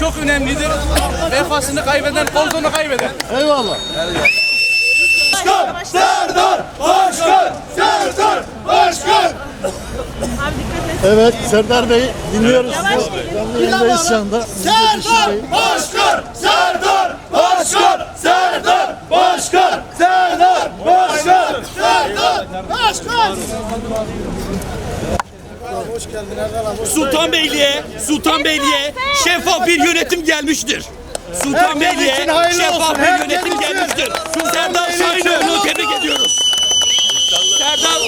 çok önemlidir. Vefasını kaybeden olduğunu kaybeder. Eyvallah. Serdar Başkan! Serdar Başkan! Evet Serdar Bey dinliyoruz. Canlı yayındayız şu anda. Serdar Başkan! Serdar Başkan! Serdar Başkan! Serdar Başkan! Serdar Başkan! Sultanbeyli'ye, Sultanbeyli'ye şeffaf bir yönetim gelmiştir. Sultanbeyli'ye şeffaf bir yönetim gelmiştir. Serdar Şahinoğlu'nu tebrik ediyoruz. Serdar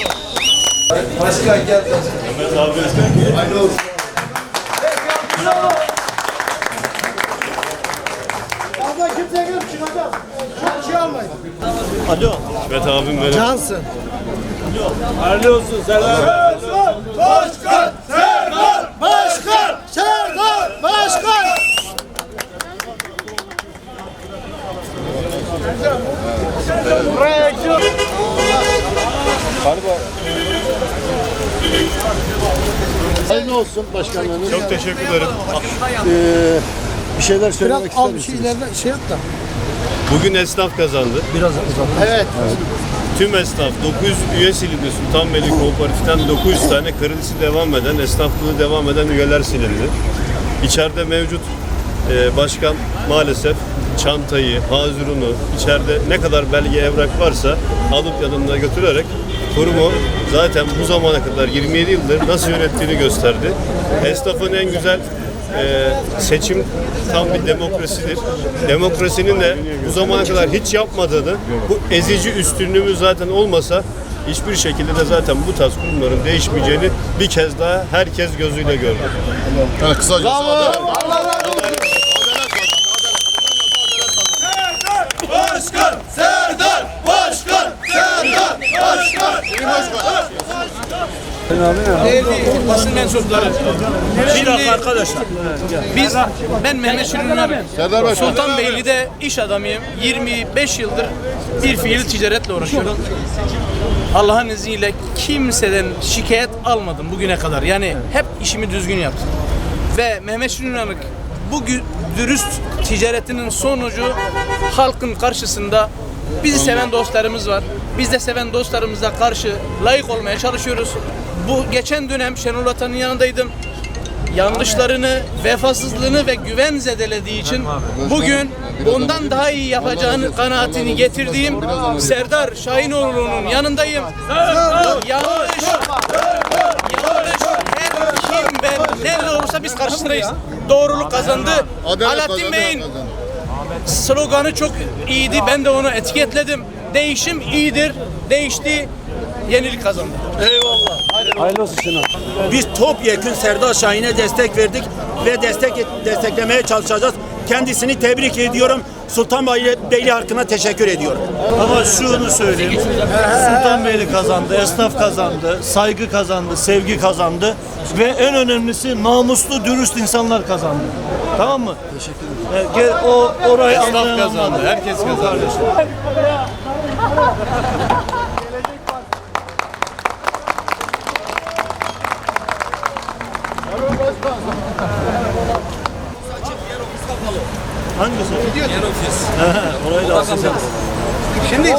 Evet abim benim. Cansın. Başkan! Serdar Başkan! Serdar Başkan! Hayırlı olsun başkanlarınız. Çok teşekkür ederim. Ee, bir şeyler söylemek ister misiniz? şey yap da. Bugün esnaf kazandı. Evet. Tüm esnaf 900 üye silindi Sultanbeyli Kooperatif'ten 900 tane kredisi devam eden, esnaflığı devam eden üyeler silindi. İçeride mevcut e, başkan maalesef çantayı, hazırını, içeride ne kadar belge evrak varsa alıp yanında götürerek kurumu zaten bu zamana kadar 27 yıldır nasıl yönettiğini gösterdi. Esnafın en güzel e, seçim tam bir demokrasidir. Demokrasinin de bu zamana kadar hiç yapmadığını, bu ezici üstünlüğümüz zaten olmasa hiçbir şekilde de zaten bu tarz kurumların değişmeyeceğini bir kez daha herkes gözüyle gördü. Başkan! Serdar Başkan! Serdar Başkan! Değerli basın mensupları. Şimdi arkadaşlar. Biz ben Mehmet Şirin Sultanbeyli'de iş adamıyım. 25 yıldır bir fiil ticaretle uğraşıyorum. Allah'ın izniyle kimseden şikayet almadım bugüne kadar. Yani hep işimi düzgün yaptım. Ve Mehmet Şirin bu dürüst ticaretinin sonucu halkın karşısında bizi seven dostlarımız var. Biz de seven dostlarımıza karşı layık olmaya çalışıyoruz. Bu geçen dönem Şenol Atan'ın yanındaydım. Yanlışlarını, vefasızlığını ve güven zedelediği için bugün ondan daha iyi yapacağını kanaatini getirdiğim Serdar Şahinoğlu'nun yanındayım. Yanlış, yanlış her kim ben nerede olursa biz karşısındayız. Doğruluk kazandı. Alaaddin Bey'in sloganı çok iyiydi. Ben de onu etiketledim. Değişim iyidir. Değişti. Yenilik kazandı. biz topyekün Serdar Şahin'e destek verdik ve destek desteklemeye çalışacağız. Kendisini tebrik ediyorum. Sultanbeyli Beyli halkına teşekkür ediyorum. Ama şunu söyleyeyim. Sultanbeyli kazandı, esnaf kazandı, saygı kazandı, sevgi kazandı ve en önemlisi namuslu, dürüst insanlar kazandı. Tamam mı? Teşekkür ederim. Gel, o orayı esnaf kazandı. Herkes kazandı. Hangisi? Yer ofis. Orayı da asacağız. Şimdi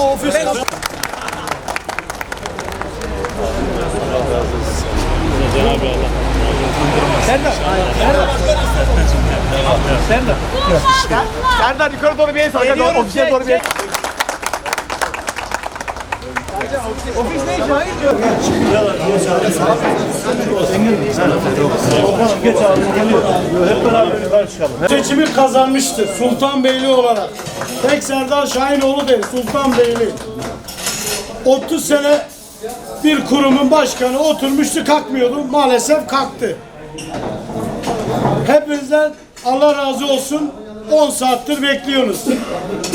Serdar yukarı doğru bir el. Gel ofise doğru bir el. Geç abi geliyor. Hep beraber yukarı çıkalım. Seçimi kazanmıştır Sultanbeyli olarak. Tek Serdar Şahinoğlu değil Sultanbeyli. 30 sene bir kurumun başkanı oturmuştu kalkmıyordu. Maalesef kalktı. Hepinizden Allah razı olsun. 10 saattir bekliyoruz.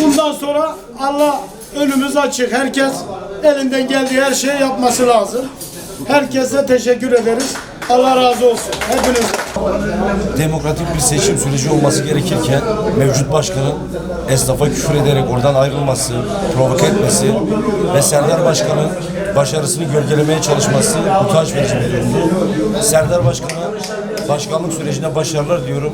Bundan sonra Allah önümüz açık. Herkes elinden geldiği her şeyi yapması lazım. Herkese teşekkür ederiz. Allah razı olsun. Hepinize. demokratik bir seçim süreci olması gerekirken mevcut başkanın esnafa küfür ederek oradan ayrılması, provoke etmesi ve Serdar Başkan'ın başarısını gölgelemeye çalışması utanç verici bir durumdu. Serdar Başkan'a başkanlık sürecinde başarılar diyorum.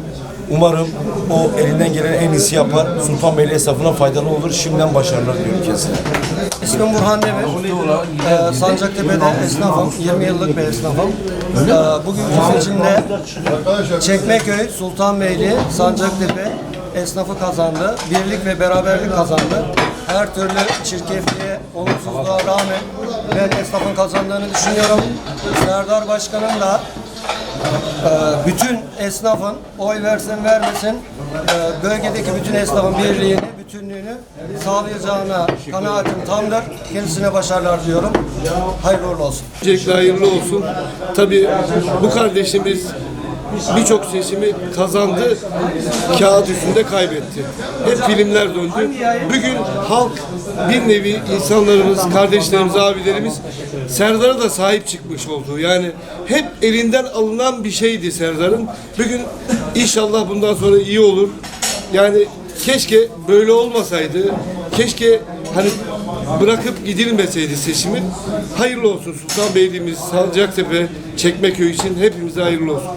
Umarım o elinden gelen en iyisi yapar. Sultanbeyli esnafına faydalı olur. Şimdiden başarılar diliyorum kendisine. İsmim Burhan Demir. Ee, Sancaktepe'de esnafım. 20 yıllık bir esnafım. Ee, bugünkü seçimde Çekmeköy, Sultanbeyli, Sancaktepe esnafı kazandı. Birlik ve beraberlik kazandı. Her türlü çirkefliğe, olumsuzluğa rağmen ben esnafın kazandığını düşünüyorum. Serdar Başkan'ın da bütün esnafın oy versin vermesin e, bölgedeki bütün esnafın birliğini, bütünlüğünü sağlayacağına kanaatim tamdır. Kendisine başarılar diliyorum. Hayırlı olsun. Öncelikle hayırlı olsun. Tabii bu kardeşimiz birçok seçimi kazandı, kağıt üstünde kaybetti. Hep filmler döndü. Bugün halk bir nevi insanlarımız, kardeşlerimiz, abilerimiz Serdar'a da sahip çıkmış oldu. Yani hep elinden alınan bir şeydi Serdar'ın. Bugün inşallah bundan sonra iyi olur. Yani keşke böyle olmasaydı. Keşke hani bırakıp gidilmeseydi seçimin. Hayırlı olsun Sultanbeyli'miz, Sancaktepe, Çekmeköy için hepimize hayırlı olsun.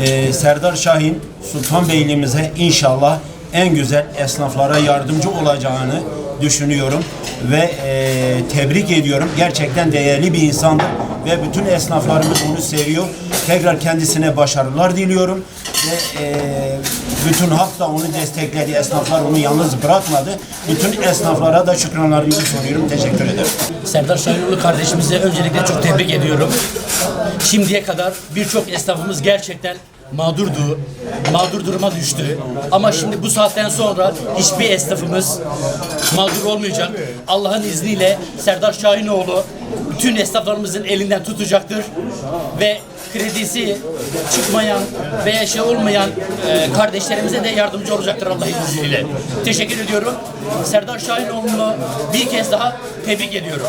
Ee, Serdar Şahin Sultanbeyli'mize inşallah en güzel esnaflara yardımcı olacağını düşünüyorum ve e, tebrik ediyorum. Gerçekten değerli bir insandır ve bütün esnaflarımız onu seviyor. Tekrar kendisine başarılar diliyorum ve e, bütün halk da onu destekledi. Esnaflar onu yalnız bırakmadı. Bütün esnaflara da şükranlarımızı soruyorum. Teşekkür ederim. Serdar Şahinoğlu kardeşimizi öncelikle çok tebrik ediyorum. Şimdiye kadar birçok esnafımız gerçekten mağdurdu, mağdur duruma düştü. Ama şimdi bu saatten sonra hiçbir esnafımız mağdur olmayacak. Allah'ın izniyle Serdar Şahinoğlu bütün esnaflarımızın elinden tutacaktır ve kredisi çıkmayan veya şey olmayan e, kardeşlerimize de yardımcı olacaktır Allah'ın izniyle. Teşekkür ediyorum. Serdar Şahinoğlu'nu bir kez daha tebrik ediyorum.